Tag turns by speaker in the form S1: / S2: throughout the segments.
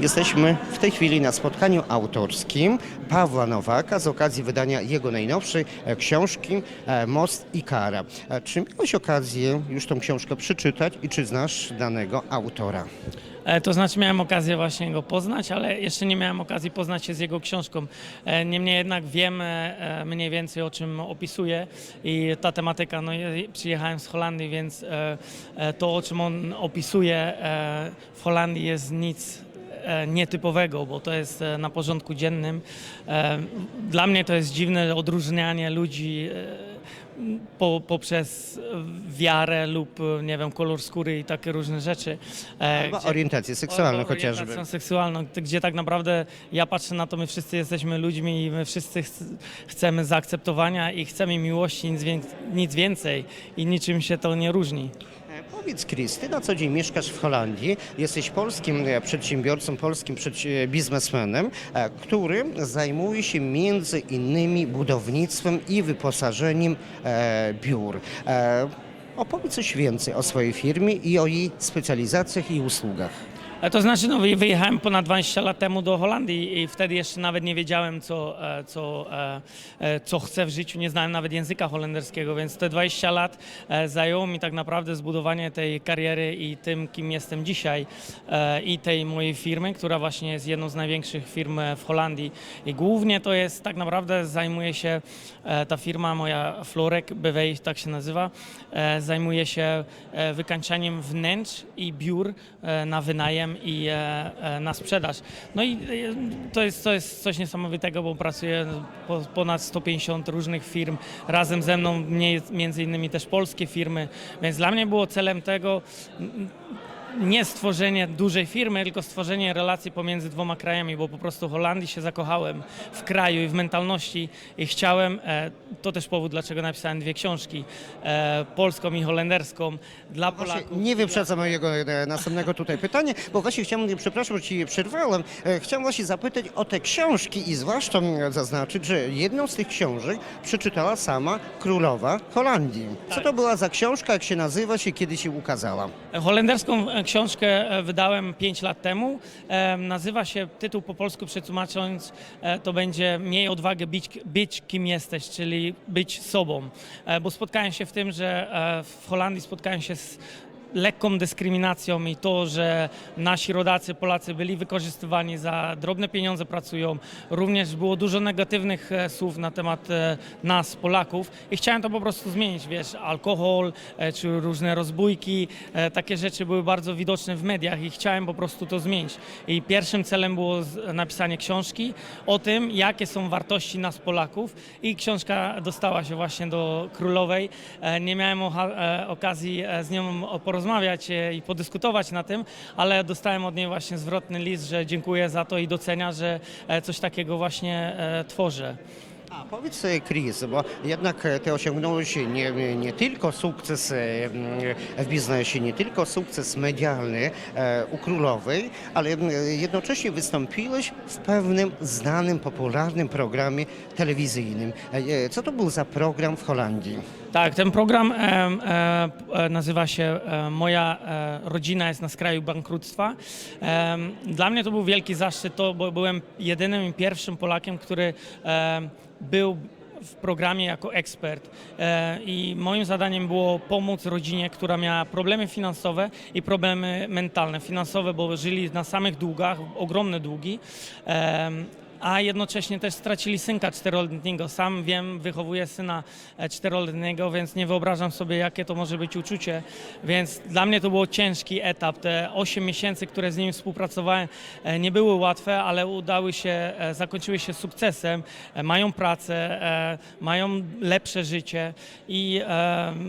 S1: Jesteśmy w tej chwili na spotkaniu autorskim Pawła Nowaka z okazji wydania jego najnowszej e, książki e, Most i Kara. E, Czy miałeś okazję już tą książkę przeczytać i czy znasz danego autora?
S2: To znaczy miałem okazję właśnie go poznać, ale jeszcze nie miałem okazji poznać się z jego książką. Niemniej jednak wiem mniej więcej o czym opisuje i ta tematyka, no przyjechałem z Holandii, więc to o czym on opisuje w Holandii jest nic nietypowego, bo to jest e, na porządku dziennym. E, Dla mnie to jest dziwne odróżnianie ludzi e, po, poprzez wiarę lub, e, nie wiem, kolor skóry i takie różne rzeczy. E,
S1: Chyba
S2: gdzie-
S1: orientację seksualną
S2: o-
S1: chociażby.
S2: orientacją seksualną, gdzie tak naprawdę ja patrzę na to, my wszyscy jesteśmy ludźmi i my wszyscy ch chcemy zaakceptowania i chcemy miłości, nic, wię- nic więcej i niczym się to nie różni.
S1: E, Powiedz Chris, ty na co dzień mieszkasz w Holandii, jesteś polskim e, przedsiębiorcą, polskim przedsi- biznesmenem, e, który zajmuje się między innymi budownictwem i wyposażeniem e, biur. E, Opowiedz coś więcej o swojej firmie i o jej specjalizacjach i usługach.
S2: E, To znaczy, no, wy- wyjechałem ponad 20 lat temu do Holandii i wtedy jeszcze nawet nie wiedziałem, co, e, co, e, co chcę w życiu. Nie znałem nawet języka holenderskiego, więc te 20 lat zajęło mi tak naprawdę zbudowanie tej kariery i tym, kim jestem dzisiaj i tej mojej firmy, która właśnie jest jedną z największych firm w Holandii. I głównie to jest tak naprawdę zajmuje się ta firma moja Florek BW, tak się nazywa, zajmuje się wykańczaniem wnętrz i biur na wynajem i e, e, na sprzedaż. No i e, to jest, to jest coś niesamowitego, bo pracuję po, ponad 150 różnych firm razem ze mną, między innymi też polskie firmy, więc dla mnie było celem tego nie stworzenie dużej firmy, tylko stworzenie relacji pomiędzy dwoma krajami, bo po prostu Holandii się zakochałem w kraju i w mentalności i chciałem, e, to też powód, dlaczego napisałem dwie książki, e, polską i holenderską, dla
S1: Właśnie
S2: Polaków.
S1: nie wyprzedzam mojego e, następnego tutaj pytania, bo właśnie chciałem, przepraszam, że Ci przerwałem, e, chciałem właśnie zapytać o te książki i zwłaszcza zaznaczyć, że jedną z tych książek przeczytała sama królowa Holandii. Co
S2: Tak.
S1: to była za książka, jak się nazywa się, kiedy się ukazała?
S2: Holenderską książkę e, wydałem 5 lat temu. E, Nazywa się, tytuł po polsku przetłumacząc, e, to będzie Miej odwagę być, być kim jesteś, czyli być sobą. Bo spotkałem się w tym, że w Holandii spotkałem się z lekką dyskryminacją i to, że nasi rodacy, Polacy byli wykorzystywani za drobne pieniądze pracują. Również było dużo negatywnych e, słów na temat e, nas, Polaków i chciałem to po prostu zmienić, wiesz, alkohol e, czy różne rozbójki, takie rzeczy były bardzo widoczne w mediach i chciałem po prostu to zmienić. I pierwszym celem było napisanie książki o tym, jakie są wartości nas, Polaków i książka dostała się właśnie do Królowej. Nie miałem okazji z nią o- porozmawiać e, i podyskutować na tym, ale dostałem od niej właśnie zwrotny list, że dziękuję za to i docenia, że e, coś takiego właśnie e, tworzę.
S1: A powiedz Chris, bo jednak ty osiągnąłeś nie, nie tylko sukces w biznesie, nie tylko sukces medialny u królowej, ale jednocześnie wystąpiłeś w pewnym znanym, popularnym programie telewizyjnym. Co to był za program w Holandii?
S2: Tak, ten program e, e, nazywa się e, Moja e, rodzina jest na skraju bankructwa. E, dla mnie to był wielki zaszczyt, to, bo byłem jedynym i pierwszym Polakiem, który e, był w programie jako ekspert e, i moim zadaniem było pomóc rodzinie, która miała problemy finansowe i problemy mentalne. Finansowe, bo żyli na samych długach, ogromne długi. A jednocześnie też stracili synka czteroletniego. Sam wiem, wychowuję syna e, czteroletniego, więc nie wyobrażam sobie, jakie to może być uczucie. Więc dla mnie to był ciężki etap. Te 8 miesięcy, które z nim współpracowałem, e, nie były łatwe, ale udały się, e, zakończyły się sukcesem. Mają pracę, mają lepsze życie i,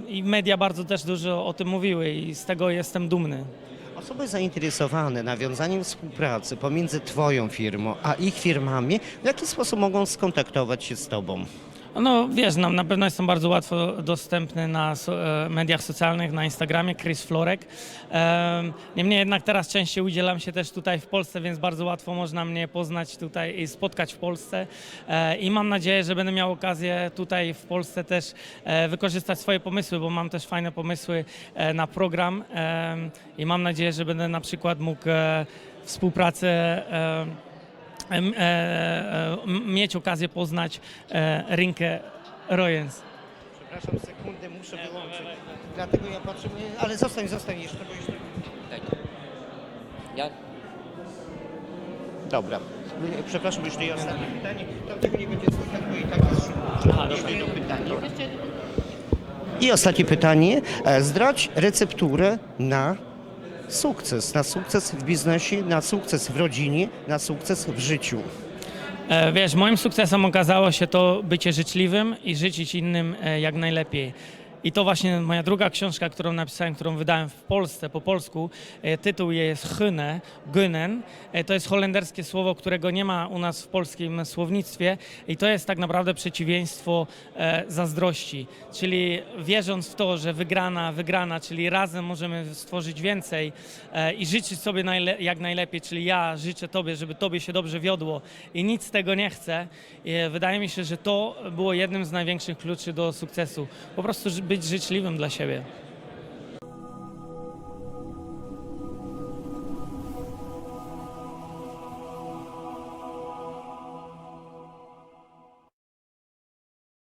S2: i media bardzo też dużo o tym mówiły i z tego jestem dumny.
S1: Osoby zainteresowane nawiązaniem współpracy pomiędzy Twoją firmą a ich firmami, w jaki sposób mogą skontaktować się z Tobą?
S2: No wiesz, na pewno jestem bardzo łatwo dostępny na so, e, mediach socjalnych, na Instagramie, Chris Florek. Em, Niemniej jednak teraz częściej udzielam się też tutaj w Polsce, więc bardzo łatwo można mnie poznać tutaj i spotkać w Polsce. E, I mam nadzieję, że będę miał okazję tutaj w Polsce też e, wykorzystać swoje pomysły, bo mam też fajne pomysły e, na program Em, i mam nadzieję, że będę na przykład mógł e, współpracę, e, e, e, mieć okazję poznać e, rynkę Royens.
S1: Przepraszam, sekundę, muszę wyłączyć. Dlatego ja patrzę, ale zostań, zostań jeszcze, bo jeszcze...
S3: Ja
S1: Dobra. Przepraszam, jeszcze i ostatnie pytanie. Tam tego nie będzie słychać, bo i tak jest szybko. Jeszcze jedno pytanie. I ostatnie pytanie. E, Zdradź recepturę na sukces. Na sukces w biznesie, na sukces w rodzinie, na sukces w życiu.
S2: E, Wiesz, moim sukcesem okazało się to bycie życzliwym i życzyć innym e, jak najlepiej. I to właśnie moja druga książka, którą napisałem, którą wydałem w Polsce, po polsku. e, Tytuł jej jest Hyne, Gynen. E, To jest holenderskie słowo, którego nie ma u nas w polskim słownictwie. I to jest tak naprawdę przeciwieństwo e, zazdrości. Czyli wierząc w to, że wygrana, wygrana, czyli razem możemy stworzyć więcej i życzyć sobie jak najlepiej, czyli ja życzę Tobie, żeby Tobie się dobrze wiodło i nic z tego nie chcę. Wydaje mi się, że to było jednym z największych kluczy do sukcesu. Po prostu ży- być życzliwym dla siebie.